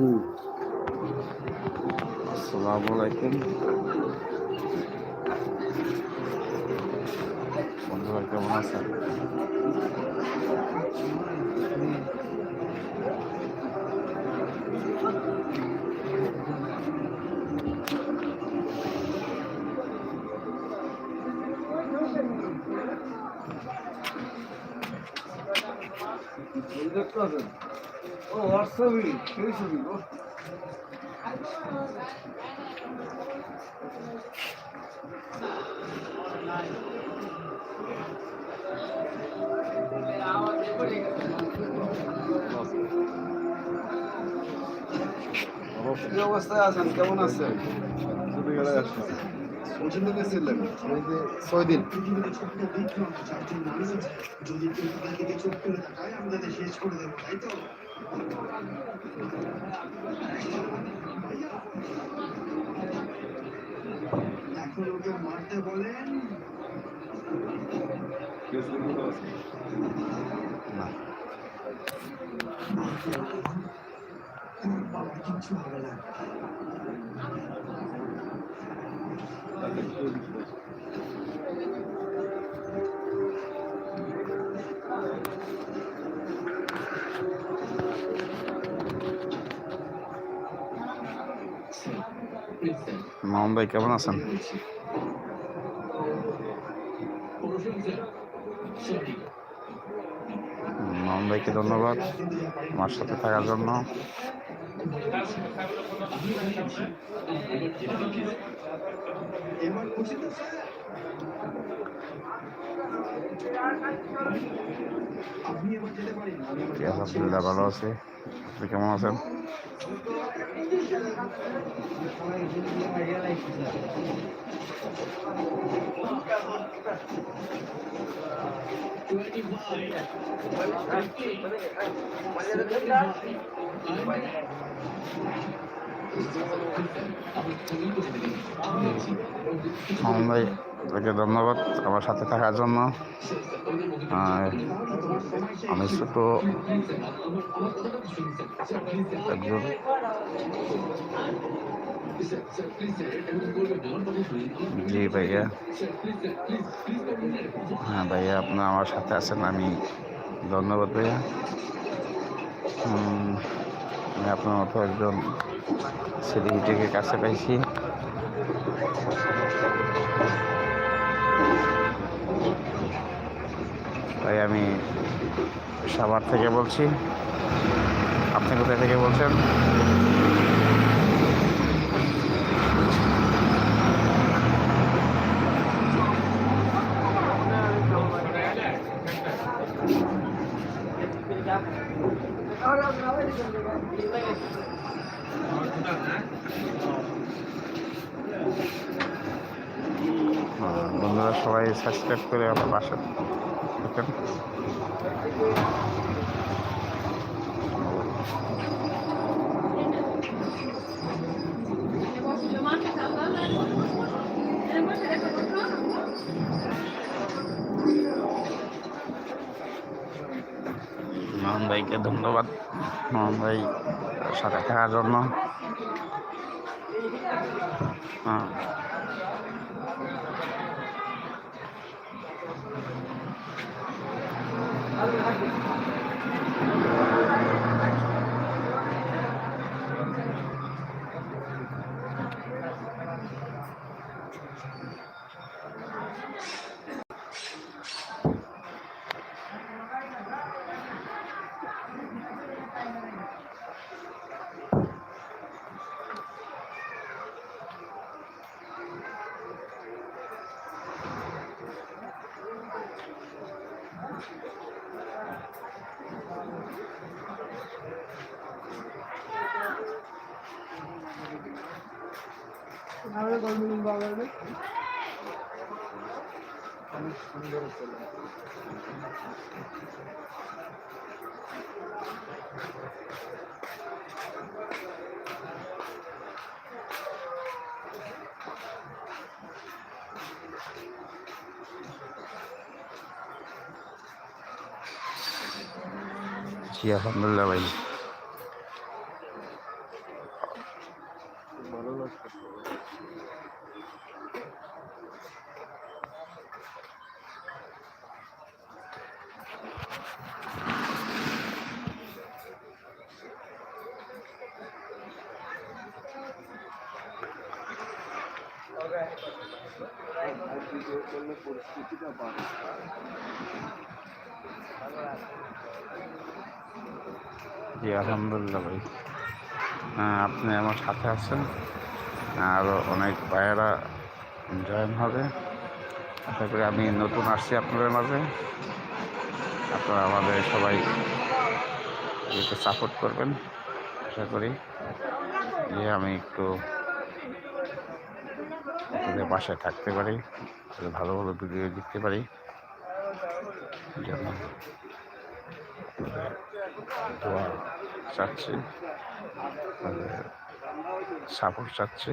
হুম আসসালামু আলাইকুম বন্ধুরা কেমন আছেন দেখতে ও হোয়াটসঅ্যাপই সেই ছবি ও কি অবস্থায় আছেন কেমন আছেন পর্যন্ত গেছিলেন এই যে ছয় দিন যদি কেউ চোখ করে তাকায় আমরা শেষ করে দেবো তাই তো এখন ওকে মারতে বলেন। না বাবার কিচ্ছু হবে না। মামুন ভাই কেমন আছেন? মামুন ভাইকে ধন্যবাদ আমার সাথে থাকার জন্য। এবার খুশি তো স্যার আপনি এবার যেতে পারেন আমি এবার জি, আলহামদুলিল্লাহ ভালো আপনাকে ধন্যবাদ আমার সাথে থাকার জন্য। আমি ছোট একজন। জি ভাইয়া। হ্যাঁ ভাইয়া আপনার আমার সাথে আছেন, আমি ধন্যবাদ ভাইয়া। আমি আপনার মতো একজন সেলিব্রিটিকে কাছে পাইছি। তাই আমি সাভার থেকে বলছি। আপনি কোথায় থেকে বলছেন? সবাই সাবস্ক্রাইব করে আমার পাশে থাকেন। মোহন ভাইকে ধন্যবাদ। মোহন ভাই সাথে থাকার জন্য। হ্যাঁ। অনেক সুন্দর ছিল জি আলহামদুলিল্লাহ ভাই জি, আলহামদুলিল্লাহ ভাই। আপনি আমার সাথে আছেন। আরও অনেক ভাইয়েরা জয়েন হবে। আশা করি আমি নতুন আসছি আপনাদের মাঝে। আপনারা আমাদের সবাই একটু সাপোর্ট করবেন, আশা করি। যে আমি একটু আপনাদের বাসায় থাকতে পারি, ভালো ভালো ভিডিও দেখতে পারি। জন্য। দোয়া চাচ্ছি সাপোর্ট চাচ্ছি।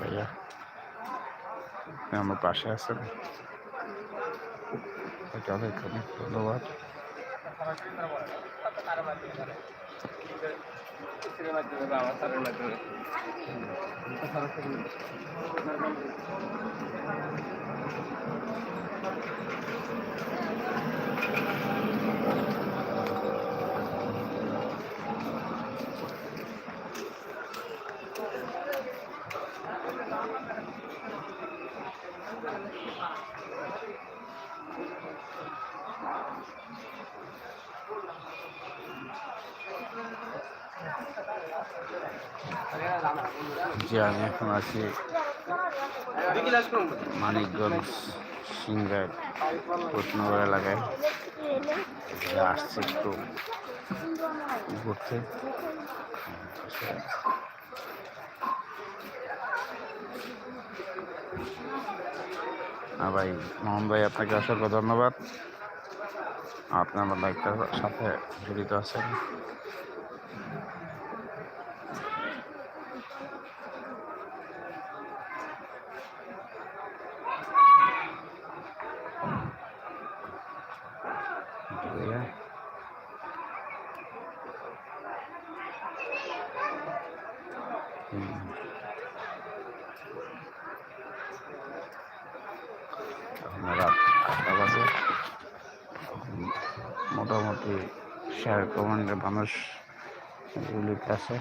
ভাইয়া আমার পাশে আছেন। এটা অনেক ধন্যবাদ। ಆಗ್ತದೆ ಭಾವ ಸರಳ ಆಗ್ತದೆ জি আমি এখন আছি মানিকগঞ্জ সিংড়ার রত্নগর এলাকায়। আসছি একটু ঘুরতে। হ্যাঁ ভাই, মোহন ভাই, আপনাকে অসংখ্য ধন্যবাদ। আপনি আমার লাইফটার সাথে জড়িত আছেন ভাইয়া হুম। এখন রাত আটটা বাজে। মোটামুটি শেয়ার কমান্ডের মানুষ আছে।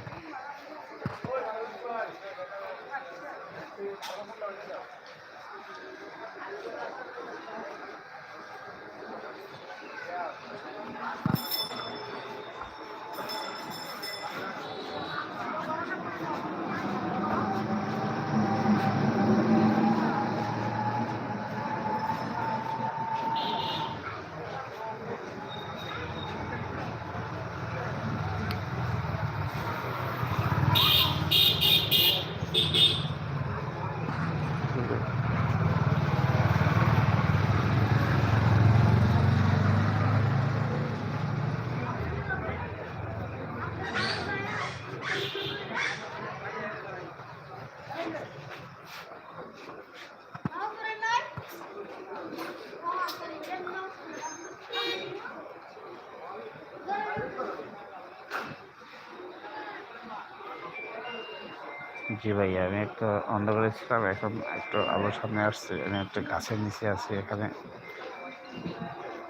জি ভাই আমি একটু অন্ধকারে ছিলাম, এখন একটু আলোর সামনে আসছে। আমি একটা গাছের নিচে আছি, এখানে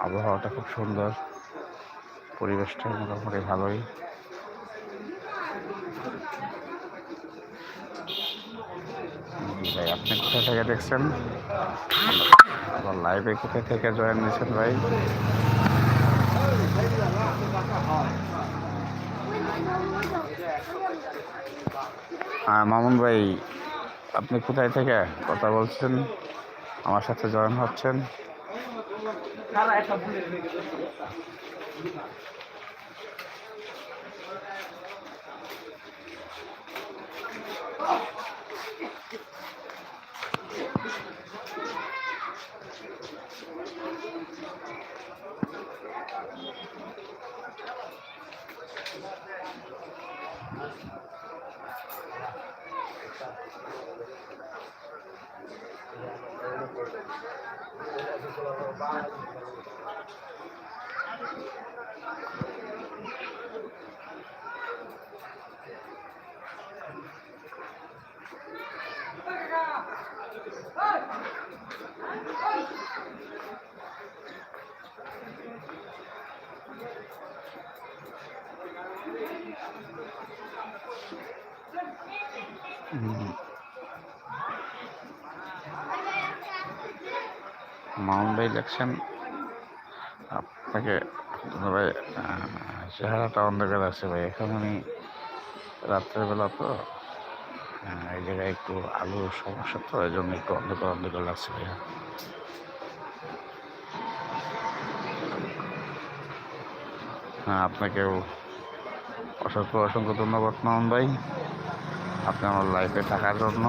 আবহাওয়াটা খুব সুন্দর। পরিবেশটা মোটামুটি ভালোই। ভাই, আপনি কোথা থেকে দেখছেন? আবার লাইভে কোথা থেকে জয়েন নিয়েছেন ভাই? মামুন ভাই আপনি কোথায় থেকে কথা বলছেন? আমার সাথে জয়েন হচ্ছেন। Mm-hmm. মাউন্ট ইলেকশন আপনাকে ভাই চেহারাটা অন্ধকার আছে ভাই। এখন আমি রাত্রেবেলা তো এই জায়গায় একটু আলোর সমস্যা তো, এই জন্য একটু অন্ধকার অন্ধকার লাগছে ভাইয়া। হ্যাঁ আপনাকেও অসংখ্য অসংখ্য ধন্যবাদ, মামুন ভাই। আপনি আমার লাইফে থাকার জন্য।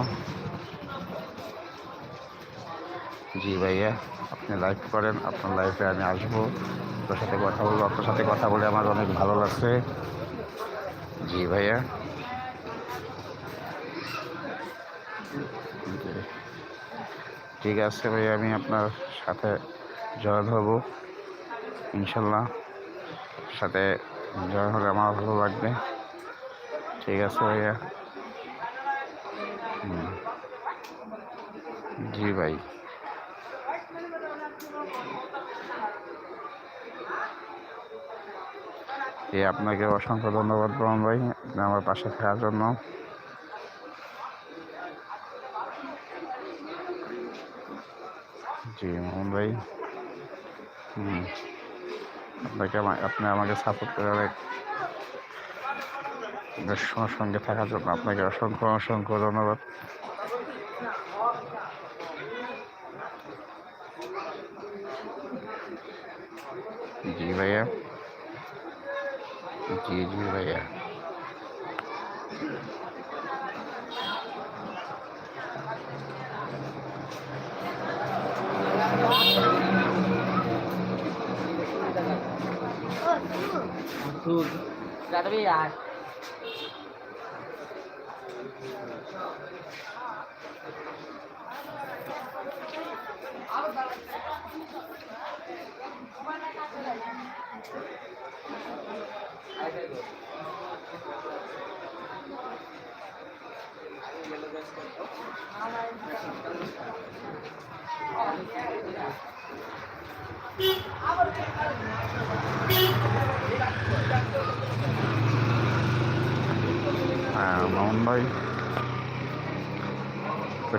জি ভাইয়া। আপনি লাইভ করেন, আপনার লাইফে আমি আসব। আপনার সাথে কথা বলব, আপনার সাথে কথা বলে আমার অনেক ভালো লাগছে। জি ভাইয়া। ঠিক আছে ভাইয়া, আমি আপনার সাথে জয়েন হব। ইনশাল্লাহ। সাথে জয়েন হলে আমার ভালো লাগবে। ঠিক আছে ভাইয়া। জি ভাই। জি আপনাকে অসংখ্য ধন্যবাদ বরণ ভাই, আপনি আমার পাশে থাকার জন্য। জি মোহন ভাই। আপনাকে আপনি আমাকে সাপোর্ট করে অনেক সঙ্গে থাকার জন্য আপনাকে অসংখ্য অসংখ্য ধন্যবাদ। জি, ভাইয়া। জি জি ভাইয়া। যাবি আর হ্যাঁ মোহন ভাই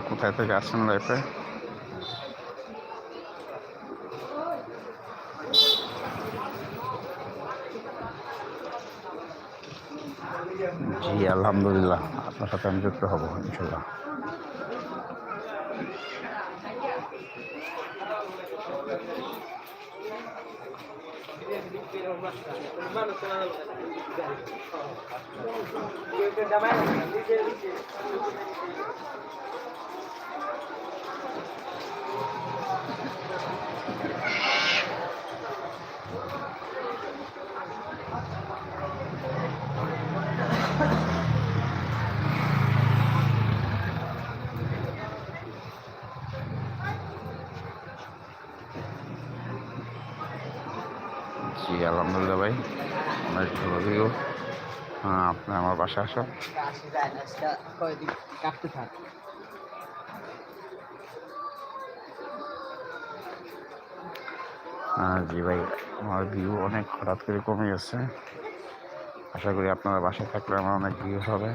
কোথায় থেকে আসছেন লাইফে জি আলহামদুলিল্লাহ। আপনার সাথে আমি যুক্ত হব ইনশাল্লাহ জি আলহামদুলিল্লাহ ভাই। অনেক ভালো ভিউ হ্যাঁ আপনি আমার বাসায় আসো থাক হ্যাঁ জি ভাই, আমার ভিউ অনেক হঠাৎ করে কমে গেছে। আশা করি আপনারা বাসায় থাকলে আমার অনেক ভিউ হবে।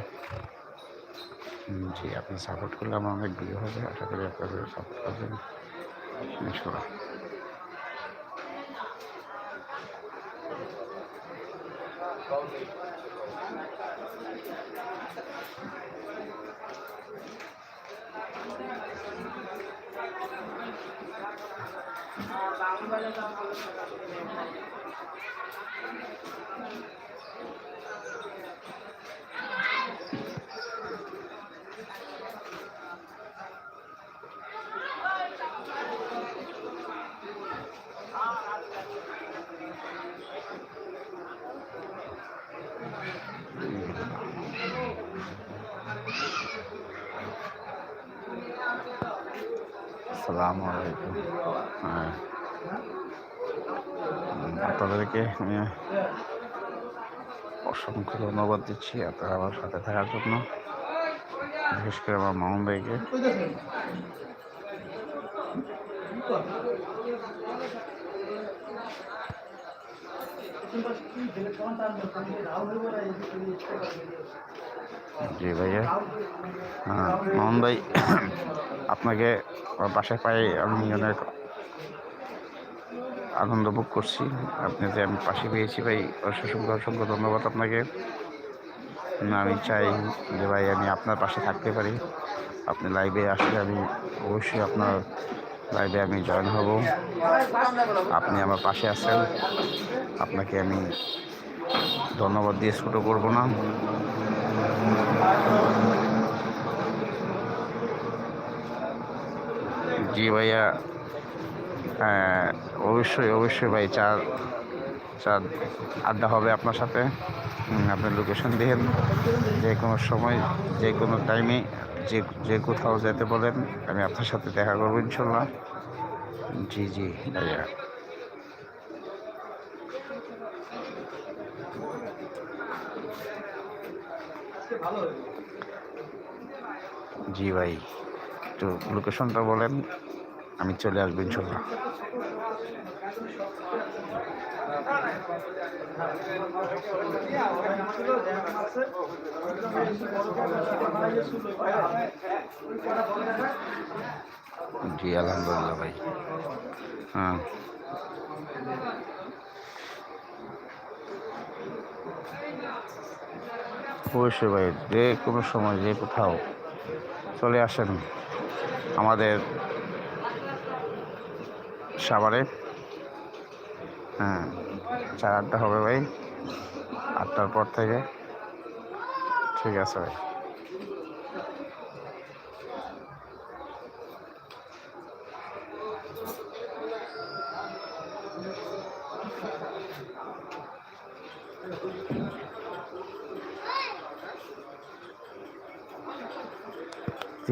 জি, আপনি সাপোর্ট করলে আমার অনেক ভিউ হবে। আশা করি আপনাদের সাপোর্ট করবেন। বাংলা আসসালামু আলাইকুম। হ্যাঁ। আপনাদেরকে আমি অসংখ্য ধন্যবাদ দিচ্ছি আপনারা আমার সাথে থাকার জন্য। বিশেষ করে আমার মামুন ভাইকে। জি ভাইয়া। হ্যাঁ মোহন ভাই, আপনাকে বাসায় পাই আমি অনেক আনন্দ ভোগ করছি। আপনি যে আমি পাশে পেয়েছি ভাই, অসংখ্য অসংখ্য ধন্যবাদ আপনাকে। আমি চাই যে ভাই, আমি আপনার পাশে থাকতে পারি। আপনি লাইভে আসলে আমি অবশ্যই আপনার লাইভে আমি জয়েন হব। আপনি আমার পাশে আছেন। আপনাকে আমি ধন্যবাদ দিয়ে ছোটো করব না। জি ভাইয়া হ্যাঁ, অবশ্যই অবশ্যই ভাই চা চা আড্ডা হবে আপনার সাথে। আপনি লোকেশন দিন যে কোনো সময় যে কোনো টাইমে যে যে কোথাও যেতে বলেন আমি আপনার সাথে দেখা করব ইনশাল্লাহ। জি জি ভাইয়া। জি ভাই একটু লোকেশনটা বলেন। আমি চলে আসব ইনশাল্লাহ। জি, আলহামদুলিল্লাহ ভাই। হ্যাঁ। অবশ্যই ভাই, যে কোনো সময় যে কোথাও চলে আসেন, আমাদের সাভারে হ্যাঁ চার আটটা হবে ভাই। আটটার পর থেকে। ঠিক আছে ভাই।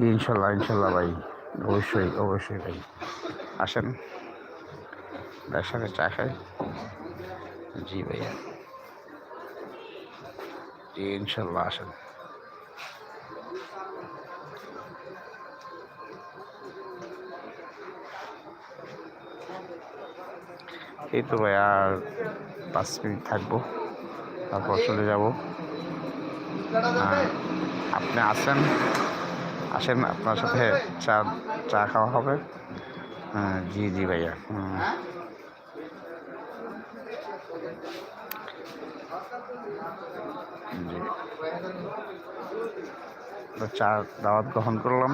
ইনশাল্লাহ ইনশাল্লাহ ভাই। অবশ্যই অবশ্যই ভাই। আসেন। ভাইয়ের সাথে চা খাই? জি ভাইয়া। জি ইনশাল্লাহ আসেন। এই তো ভাই আর পাঁচ মিনিট থাকব। তারপর চলে যাব। আপনি আসেন। আসেন, আপনার সাথে চা চা খাওয়া হবে। হ্যাঁ জি জি ভাইয়া হুম। জি তো চা, দাওয়াত গ্রহণ করলাম।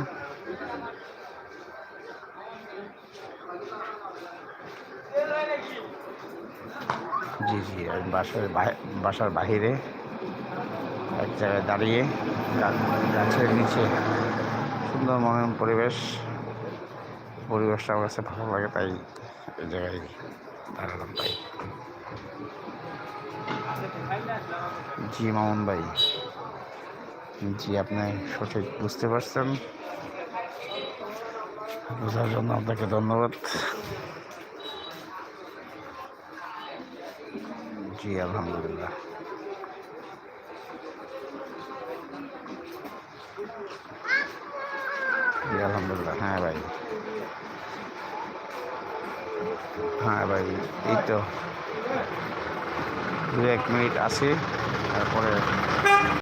জি জি বাসার বাসার বাহিরে এক জায়গায় দাঁড়িয়ে গাছের নিচে সুন্দর মনোরম পরিবেশ, পরিবেশটা আমার কাছে ভালো লাগে, তাই জায়গায় দাঁড়ালাম তাই জি, মামুন ভাই। জি, আপনি সঠিক বুঝতে পারছেন। বোঝার জন্য আপনাকে ধন্যবাদ। জি, আলহামদুলিল্লাহ। জি, আলহামদুলিল্লাহ। হ্যাঁ ভাই। হ্যাঁ ভাই এই তো। দু এক মিনিট আছে তারপরে